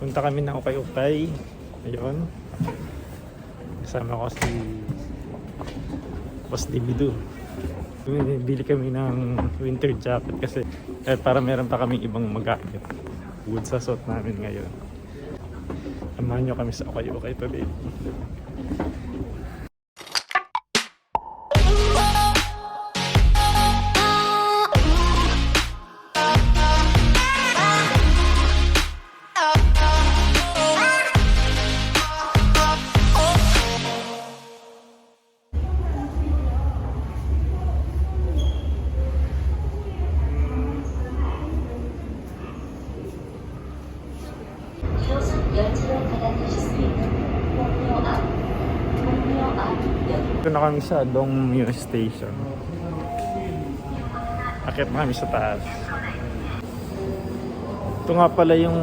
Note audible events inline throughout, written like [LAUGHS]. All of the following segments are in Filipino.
Punta kami ng Ukay-Ukay. Ayun. Kasama ko si Boss Divido. Bili kami ng winter jacket kasi eh, para meron pa kami ibang magamit. Wood sa suot namin ngayon. Samahan nyo kami sa Ukay-Ukay today. 이 na kami sa Dongmyo Station. Akit na kami sa taas. Ito nga pala yung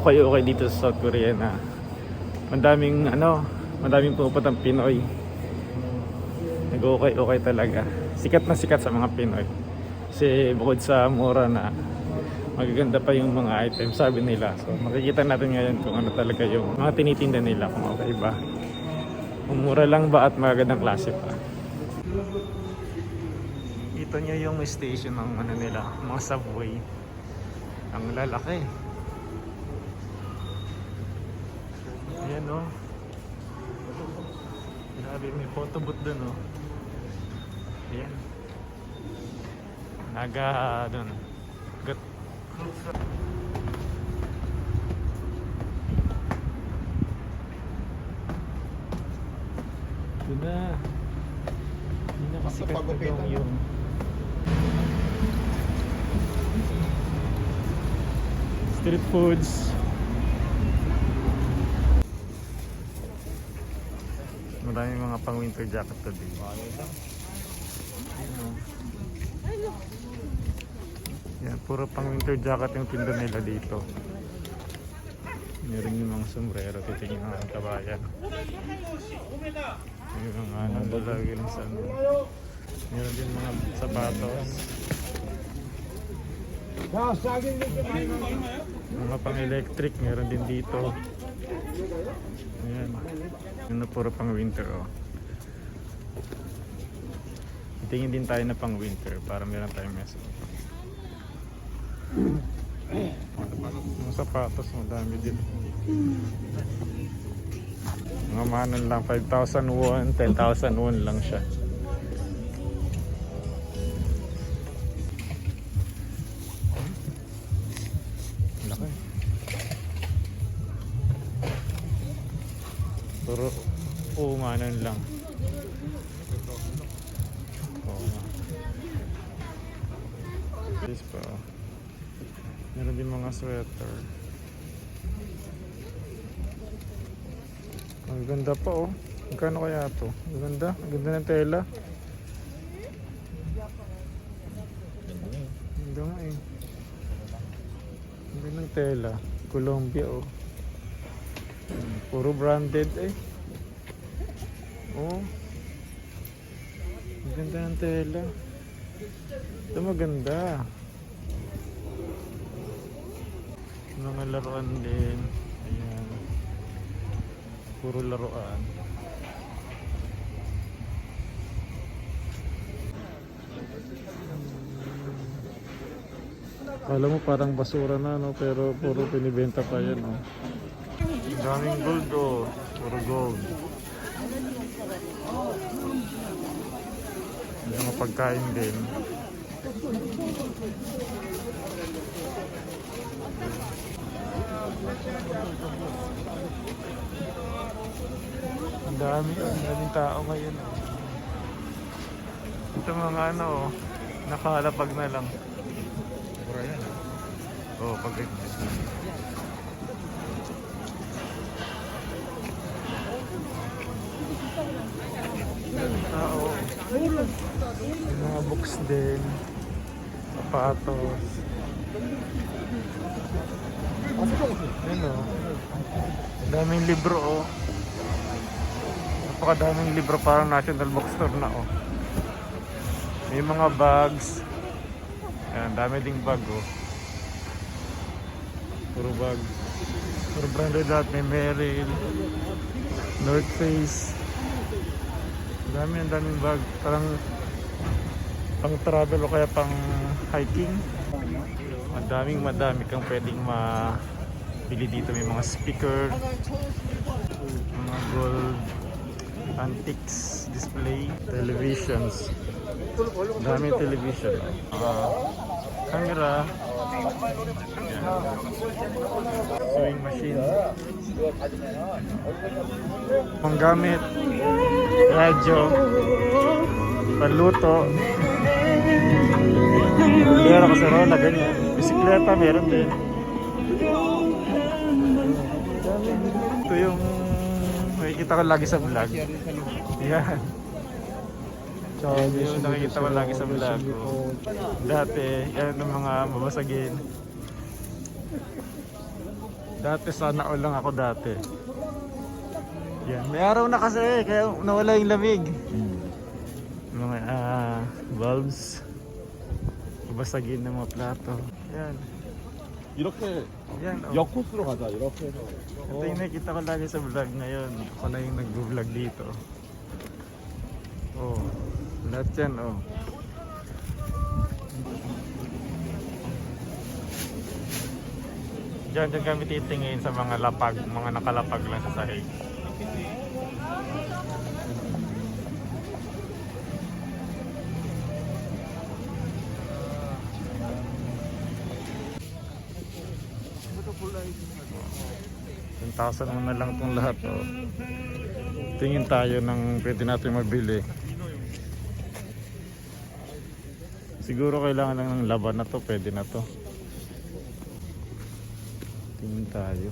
okay-okay dito sa South Korea na madaming ano, madaming pumupuntang Pinoy. Nag-okay-okay talaga. Sikat na sikat sa mga Pinoy. Kasi bukod sa mura na magaganda pa yung mga items sabi nila. So makikita natin ngayon kung ano talaga yung mga tinitinda nila kung okay ba. Kung mura lang ba at magagandang klase pa. Ito nyo yung station ng ano nila, mga subway. Ang lalaki. Ayan o. Oh. Grabe, may photo booth dun o. Oh. Ayan. Naga dun. Gat. Ito na. Hindi na kasi pagupitan. yung street foods. Maraming mga pang winter jacket today. Yan, puro pang winter jacket yung tinda nila dito. Meron yung mga sombrero, titingin ng mga kabayan. Yung mga ano, lalagay lang sa ano. Meron din mga sapatos. Mga pang-electric, meron din dito. Ayan. Yun na puro pang winter, oh. Tingin din tayo na pang winter para meron tayong message. Mga sapatos, madami din. Mga manon lang, 5,000 won, 10,000 won lang siya. Laki. Puro umanan lang. This pa. oh. Meron din mga sweater. Ang ganda pa oh. Magkano kaya to? Ang ganda. Ang ganda ng tela. Ganda nga eh. Ganda ng tela. Colombia oh. Puro branded eh. Oh. Ang ganda ng tela. Ito maganda. Mga laruan din. Puro laruan. Alam mo parang basura na no pero puro pinibenta pa yan no. Daming gold oh. Puro gold. May mga pagkain din. Ang dami, ang daming tao ngayon. Ito mga ano, oh, nakalapag na lang. Mura yan. Oo, oh, pag tao. Yung mga books din. Sapatos. Yun o. Ang daming libro oh. Napakadaming libro parang National Bookstore na oh. May mga bags. Ayan, dami ding bag oh. Puro bag. Puro branded lahat. May Merrell, North Face. Dami, ang daming bag. Parang pang travel o kaya pang hiking. Madaming madami kang pwedeng mabili dito. May mga speaker, mga gold, antiques, display, televisions. Dami television. Ah, camera. Yan. Sewing machine. Panggamit. Radyo. Panluto. Kaya kasarola, ganyan. Bisikleta, meron din. Ito yung makikita ko lagi sa vlog. Yan. So, yung nakikita ko lagi sa vlog ko. Dati, yan ang mga mabasagin. Dati sana all lang ako dati. Yan, may araw na kasi kaya nawala yung lamig. Mga ah, bulbs. Mabasagin ng mga plato. Yan. 이렇게 Yan. Oh. 역코스로 가자. 이렇게 해서. Ito yung nakikita ko lagi sa vlog ngayon. Ako na yung nag-vlog dito. Oh, lahat yan oh. Diyan, diyan kami titingin sa mga lapag, mga nakalapag lang sa sahig. Ten thousand mo na lang itong lahat oh. Tingin tayo ng pwede natin mabili. Siguro kailangan lang ng laban na to, pwede na to. Tingin tayo.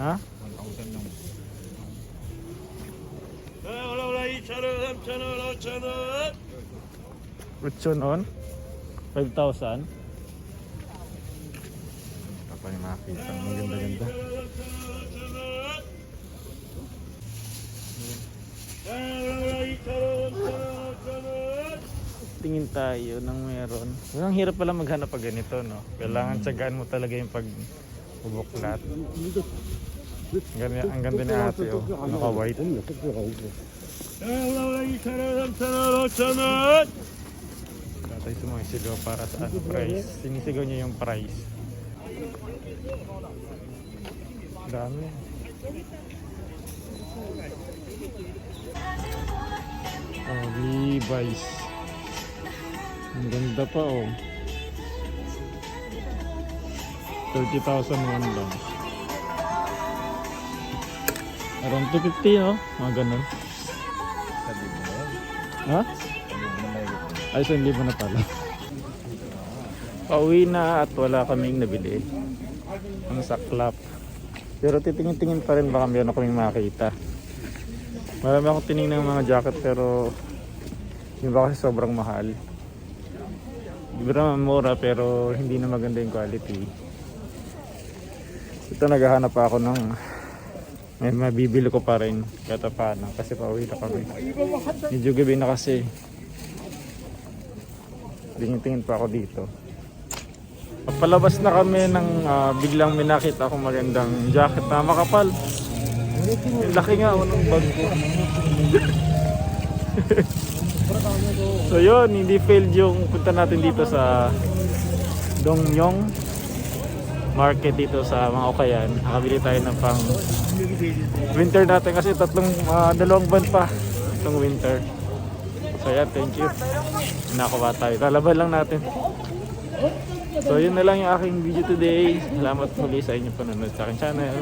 Ha? 8,000 on? 5,000? Pa yung makita. Ang ganda-ganda. Tingin tayo ng meron. Ang hirap pala maghanap pag ganito, no? Kailangan tsagaan mo talaga yung pag bubuklat. Ganda, ang ganda ni ate, oh. Naka-white. Tatay sumisigaw para sa ano, price. Sinisigaw niya yung price. Dami. Oh, Levi's. Ang ganda pa oh. 30,000 won lang. Around 250 no? Mga ganun. Ha? Ay, so hindi mo na pala. Pauwi na at wala kaming nabili. Saklap. Pero titingin-tingin pa rin baka meron kaming makita. Marami akong tinignan ng mga jacket pero yung ba sobrang mahal. Di ba naman mura pero hindi na maganda yung quality. Ito naghahanap ako ng may mabibili ko pa rin kahit paano kasi pauwi na kami. Medyo gabi na kasi. Tingin-tingin pa ako dito. Palabas na kami ng ah, biglang may nakita akong magandang jacket na makapal. Laki nga oh, ng bag ko. [LAUGHS] so yun, hindi failed yung punta natin dito sa Dongyong market dito sa mga Okayan. Nakabili tayo ng pang winter natin kasi tatlong, ah, dalawang buwan pa itong winter. So yan, thank you. Nakakuha tayo. Lalaban lang natin. So yun na lang yung aking video today. Salamat muli sa inyong panonood sa aking channel.